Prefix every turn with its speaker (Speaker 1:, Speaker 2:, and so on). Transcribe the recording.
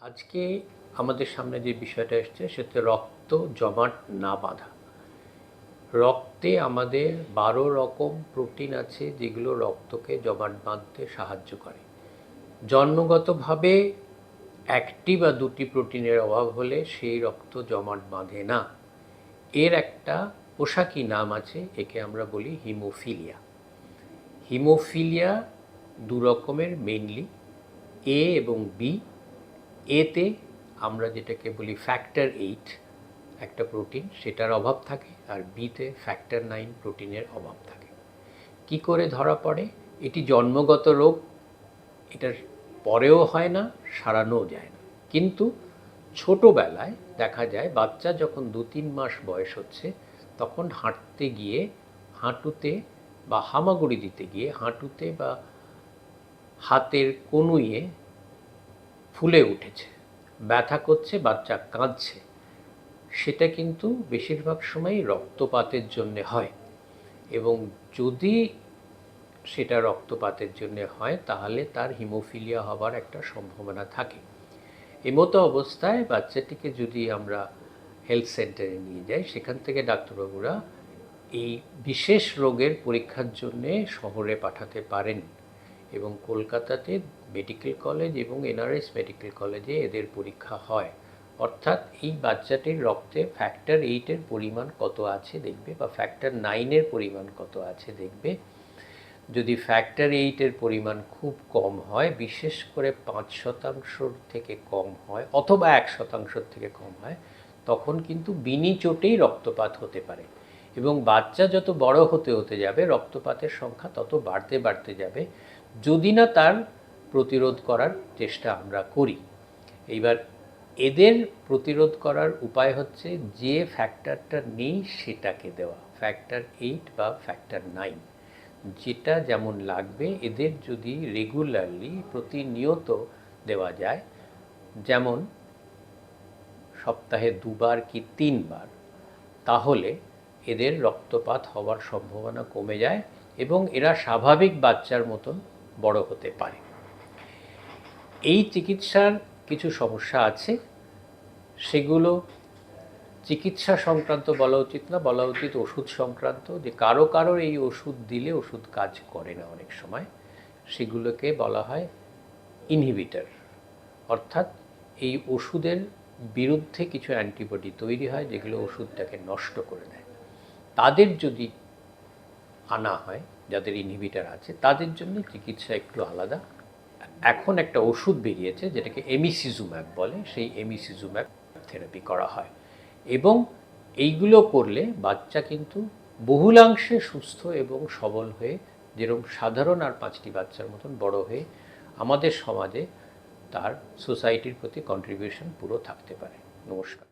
Speaker 1: আজকে আমাদের সামনে যে বিষয়টা এসছে, সেটা রক্ত জমাট না বাঁধা। রক্তে আমাদের বারো রকম প্রোটিন আছে, যেগুলো রক্তকে জমাট বাঁধতে সাহায্য করে। জন্মগতভাবে একটি বা দুটি প্রোটিনের অভাব হলে সেই রক্ত জমাট বাঁধে না। এর একটা পোশাকি নাম আছে, একে আমরা বলি হিমোফিলিয়া। হিমোফিলিয়া দু রকমের মেইনলি এ এবং বি এতে আমরা যেটাকে বলি ফ্যাক্টর এইট একটা প্রোটিন সেটার অভাব থাকে আর বিতে ফ্যাক্টর নাইন প্রোটিনের অভাব থাকে। কি করে ধরা পড়ে? এটি জন্মগত রোগ, এটার পরেও হয় না, সারানোও যায় না। কিন্তু ছোটোবেলায় দেখা যায়, বাচ্চা যখন দু তিন মাস বয়স হচ্ছে, তখন হাঁটতে গিয়ে হাঁটুতে বা হামাগুড়ি দিতে গিয়ে হাঁটুতে বা হাতের কনুইয়ে ফুলে উঠেছে, ব্যথা করছে, বাচ্চা কাঁদছে। সেটা কিন্তু বেশিরভাগ সময়ই রক্তপাতের জন্য হয় এবং যদি সেটা রক্তপাতের জন্য হয়, তাহলে তার হিমোফিলিয়া হবার একটা সম্ভাবনা থাকে। এমতো অবস্থায় বাচ্চাটিকে যদি আমরা হেলথ সেন্টারে নিয়ে যাই, সেখান থেকে ডাক্তারবাবুরা এই বিশেষ রোগের পরীক্ষার জন্যে শহরে পাঠাতে পারেন। এবং কলকাতাতে মেডিকেল কলেজ এবং এনআরএস মেডিকেল কলেজে এদের পরীক্ষা হয়। অর্থাৎ এই বাচ্চাটির রক্তে ফ্যাক্টর এইটের পরিমাণ কত আছে দেখবে বা ফ্যাক্টর নাইনের পরিমাণ কত আছে দেখবে। যদি ফ্যাক্টর এইটের পরিমাণ খুব কম হয়, বিশেষ করে পাঁচ শতাংশর থেকে কম হয় অথবা এক শতাংশর থেকে কম হয়, তখন কিন্তু বিনি চোটেই রক্তপাত হতে পারে। এবং বাচ্চা যত বড় হতে হতে যাবে, রক্তপাতের সংখ্যা তত বাড়তে বাড়তে যাবে। যদি না তার প্রতিরোধ করার চেষ্টা আমরা করি। এইবার এদের প্রতিরোধ করার উপায় হচ্ছে যে ফ্যাক্টরটা নেই সেটাকে দেওয়া। ফ্যাক্টর এইট বা ফ্যাক্টর নাইন যেটা যেমন লাগবে এদের যদি রেগুলারলি প্রতিনিয়ত দেওয়া যায়, যেমন সপ্তাহে দুবার কি তিনবার, তাহলে এদের রক্তপাত হওয়ার সম্ভাবনা কমে যায় এবং এরা স্বাভাবিক বাচ্চার মতন বড় হতে পারে। এই চিকিৎসার কিছু সমস্যা আছে। সেগুলো চিকিৎসা সংক্রান্ত বলা উচিত না, বলা উচিত ওষুধ সংক্রান্ত। যে কারও কারোর এই ওষুধ দিলে ওষুধ কাজ করে না অনেক সময়। সেগুলোকে বলা হয় ইনহিবিটার। অর্থাৎ এই ওষুধের বিরুদ্ধে কিছু অ্যান্টিবডি তৈরি হয়, যেগুলো ওষুধটাকে নষ্ট করে দেয়। তাদের যদি আনা হয় যাদের ইনহিবিটার আছে, তাদের জন্য চিকিৎসা একটু আলাদা। এখন একটা ওষুধ বেরিয়েছে, যেটাকে এমিসিজুম্যাব বলে, সেই এমিসিজুম্যাব থেরাপি করা হয়। এবং এইগুলো করলে বাচ্চা কিন্তু বহুলাংশে সুস্থ এবং সবল হয়ে, যেরকম সাধারণ আর পাঁচটি বাচ্চার মতন বড় হয়ে আমাদের সমাজে তার সোসাইটির প্রতি কন্ট্রিবিউশন পুরো থাকতে পারে। নমস্কার।